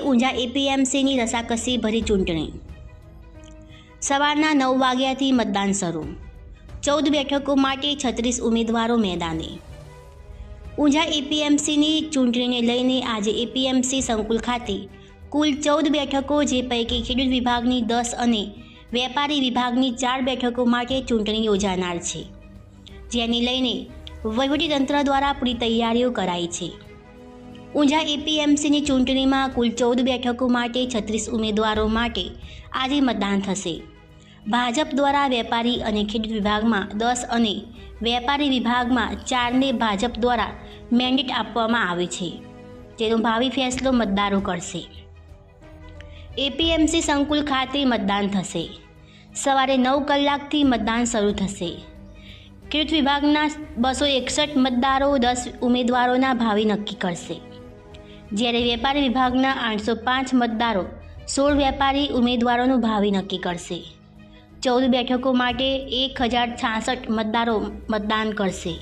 ઊંઝા એપીએમસીની રસાકસી ભરી ચૂંટણી. સવારના નવ વાગ્યાથી મતદાન શરૂ. ચૌદ બેઠકો માટે છત્રીસ ઉમેદવારો મેદાને. ઊંઝા એપીએમસીની ચૂંટણીને લઈને આજે એપીએમસી સંકુલ ખાતે કુલ ચૌદ બેઠકો જે પૈકી ખેડૂત વિભાગની દસ અને વેપારી વિભાગની ચાર બેઠકો માટે ચૂંટણી યોજાનાર છે. જેને લઈને વહીવટીતંત્ર દ્વારા પૂરી તૈયારીઓ કરાઈ છે. ઊંઝા એપીએમસીની ચૂંટણીમાં કુલ ચૌદ બેઠકો માટે છત્રીસ ઉમેદવારો માટે આજે મતદાન થશે. ભાજપ દ્વારા વેપારી અને ખેડૂત વિભાગમાં દસ અને વેપારી વિભાગમાં ચારને ભાજપ દ્વારા મેન્ડેટ આપવામાં આવે છે. તેનો ભાવિ ફેસલો મતદારો કરશે. એપીએમસી સંકુલ ખાતે મતદાન થશે. સવારે નવ કલાકથી મતદાન શરૂ થશે. ખેડૂત વિભાગના બસો એકસઠ મતદારો દસ ઉમેદવારોના ભાવિ નક્કી કરશે. જ્યારે વેપારી વિભાગના આઠસો પાંચ મતદારો સોળ વેપારી ઉમેદવારોનું ભાવિ નક્કી કરશે. ચૌદ બેઠકો માટે એક હજાર છાસઠ મતદારો મતદાન કરશે.